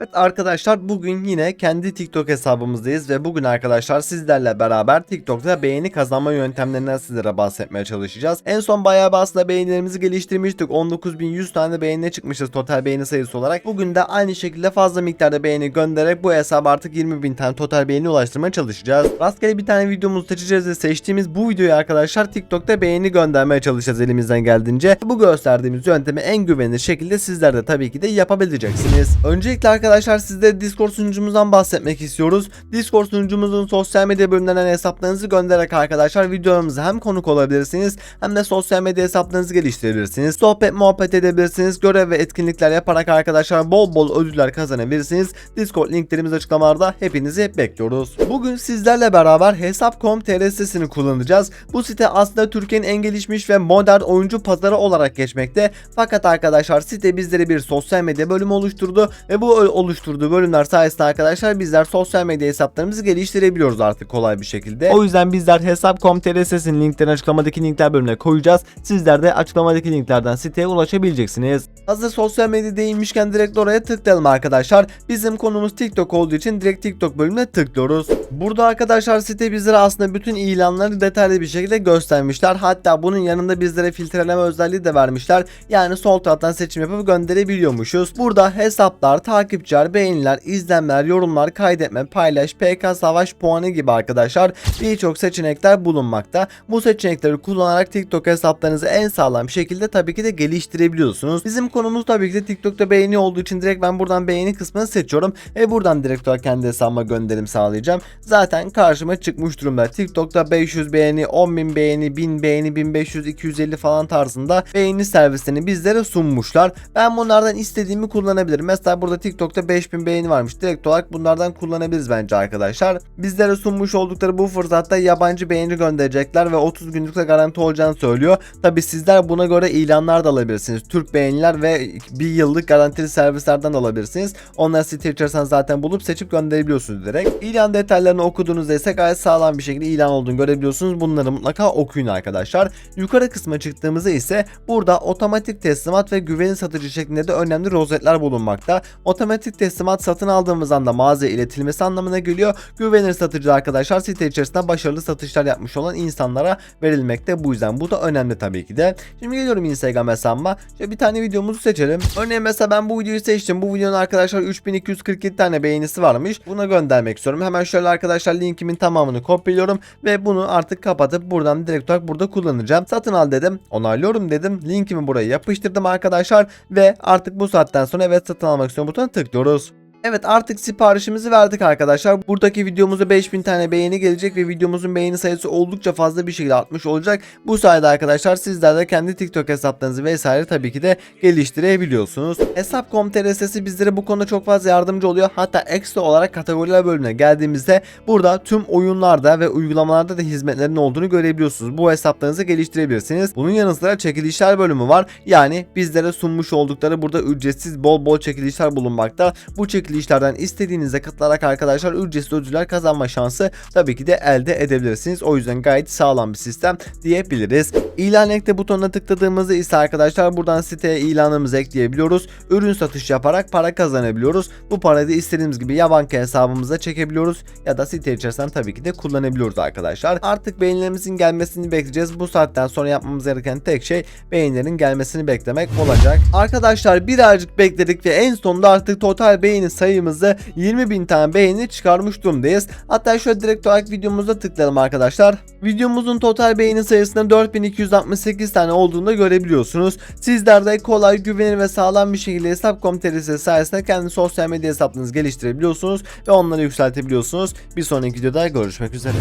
Evet arkadaşlar bugün yine kendi TikTok hesabımızdayız ve bugün arkadaşlar sizlerle beraber TikTok'ta beğeni kazanma yöntemlerinden sizlere bahsetmeye çalışacağız. En son bayağı bir aslında beğenilerimizi geliştirmiştik. 19.100 tane beğeni çıkmışız total beğeni sayısı olarak. Bugün de aynı şekilde fazla miktarda beğeni göndererek bu hesaba artık 20.000 tane total beğeni ulaştırmaya çalışacağız. Rastgele bir tane videomuzu seçeceğiz ve seçtiğimiz bu videoyu arkadaşlar TikTok'ta beğeni göndermeye çalışacağız elimizden geldiğince. Bu gösterdiğimiz yöntemi en güvenilir şekilde sizler de tabii ki de yapabileceksiniz. Öncelikle arkadaşlar sizlere Discord sunucumuzdan bahsetmek istiyoruz. Discord sunucumuzun sosyal medya bölümlerinden hesaplarınızı göndererek arkadaşlar videolarımıza hem konuk olabilirsiniz hem de sosyal medya hesaplarınızı geliştirebilirsiniz. Sohbet muhabbet edebilirsiniz. Görev ve etkinlikler yaparak arkadaşlar bol bol ödüller kazanabilirsiniz. Discord linklerimiz açıklamalarda hepinizi bekliyoruz. Bugün sizlerle beraber Hesap.com.tr sitesini kullanacağız. Bu site aslında Türkiye'nin en gelişmiş ve modern oyuncu pazarı olarak geçmekte. Fakat arkadaşlar site bizlere bir sosyal medya bölümü oluşturdu ve bu oluşturduğu bölümler sayesinde arkadaşlar bizler sosyal medya hesaplarımızı geliştirebiliyoruz artık kolay bir şekilde. O yüzden bizler Hesap.com.tr sitesinin linklerini açıklamadaki linkler bölümüne koyacağız. Sizler de açıklamadaki linklerden siteye ulaşabileceksiniz. Hazır sosyal medya değinmişken direkt oraya tıklayalım arkadaşlar. Bizim konumuz TikTok olduğu için direkt TikTok bölümüne tıklıyoruz. Burada arkadaşlar site bizlere aslında bütün ilanları detaylı bir şekilde göstermişler. Hatta bunun yanında bizlere filtreleme özelliği de vermişler. Yani sol taraftan seçim yapıp gönderebiliyormuşuz. Burada hesaplar, takipçiler, beğeniler, izlenmeler, yorumlar, kaydetme, paylaş, PK savaş puanı gibi arkadaşlar birçok seçenekler bulunmakta. Bu seçenekleri kullanarak TikTok hesaplarınızı en sağlam şekilde tabii ki de geliştirebiliyorsunuz. Bizim konumuz tabii ki de TikTok'ta beğeni olduğu için direkt ben buradan beğeni kısmını seçiyorum ve buradan direkt olarak kendi hesabıma gönderim sağlayacağım. Zaten karşıma çıkmış durumda. TikTok'ta 500 beğeni, 10.000 beğeni, 1000 beğeni, 1500, 250 falan tarzında beğeni servislerini bizlere sunmuşlar. Ben bunlardan istediğimi kullanabilirim. Mesela burada TikTok'ta 5000 beğeni varmış. Direkt olarak bunlardan kullanabiliriz bence arkadaşlar. Bizlere sunmuş oldukları bu fırsatta yabancı beğeni gönderecekler ve 30 günlükte garanti olacağını söylüyor. Tabi sizler buna göre ilanlar da alabilirsiniz. Türk beğeniler ve bir yıllık garantili servislerden de alabilirsiniz. Onları site içerisinden zaten bulup seçip gönderebiliyorsunuz direkt. İlan detaylarını okuduğunuzda ise gayet sağlam bir şekilde ilan olduğunu görebiliyorsunuz. Bunları mutlaka okuyun arkadaşlar. Yukarı kısma çıktığımızda ise burada otomatik teslimat ve güvenilir satıcı şeklinde de önemli rozetler bulunmakta. Otomatik teslimat satın aldığımız anda mağazaya iletilmesi anlamına geliyor. Güvenilir satıcı arkadaşlar site içerisinde başarılı satışlar yapmış olan insanlara verilmekte. Bu yüzden bu da önemli tabii ki de. Şimdi geliyorum Instagram hesabıma. Şöyle bir tane videomuzu seçelim. Örneğin mesela ben bu videoyu seçtim. Bu videonun arkadaşlar 3247 tane beğenisi varmış. Buna göndermek istiyorum. Hemen şöyle arkadaşlar linkimin tamamını kopyalıyorum ve bunu artık kapatıp buradan direkt olarak burada kullanacağım. Satın al dedim. Onaylıyorum dedim. Linkimi buraya yapıştırdım arkadaşlar ve artık bu saatten sonra evet satın almak istiyorum butonuna tıklıyoruz. Evet artık siparişimizi verdik arkadaşlar. Buradaki videomuza 5000 tane beğeni gelecek ve videomuzun beğeni sayısı oldukça fazla bir şekilde artmış olacak. Bu sayede arkadaşlar sizler de kendi TikTok hesaplarınızı vesaire tabii ki de geliştirebiliyorsunuz. Hesap.com.tr sitesi bizlere bu konuda çok fazla yardımcı oluyor. Hatta ekstra olarak kategoriler bölümüne geldiğimizde burada tüm oyunlarda ve uygulamalarda da hizmetlerin olduğunu görebiliyorsunuz. Bu hesaplarınızı geliştirebilirsiniz. Bunun yanı sıra çekilişler bölümü var. Yani bizlere sunmuş oldukları burada ücretsiz bol bol çekilişler bulunmakta. Bu çekilişlerden istediğinize katılarak arkadaşlar ücretsiz ödüller kazanma şansı tabii ki de elde edebilirsiniz. O yüzden gayet sağlam bir sistem diyebiliriz. İlan ekle butonuna tıkladığımızda ise arkadaşlar buradan siteye ilanımızı ekleyebiliyoruz. Ürün satış yaparak para kazanabiliyoruz. Bu parayı da istediğimiz gibi ya banka hesabımıza çekebiliyoruz ya da site içerisinden tabii ki de kullanabiliyoruz arkadaşlar. Artık beğenilerimizin gelmesini bekleyeceğiz. Bu saatten sonra yapmamız gereken tek şey beğenilerin gelmesini beklemek olacak. Arkadaşlar birazcık bekledik ve en sonunda artık total beğeni sayımızı 20.000 tane beğeni çıkarmış durumdayız. Hatta şöyle direkt olarak videomuzda tıklayalım arkadaşlar. Videomuzun total beğeni sayısının 4268 tane olduğunu da görebiliyorsunuz. Sizler de kolay, güvenilir ve sağlam bir şekilde Hesap.com.tr sayesinde kendi sosyal medya hesaplarınızı geliştirebiliyorsunuz ve onları yükseltebiliyorsunuz. Bir sonraki videoda görüşmek üzere.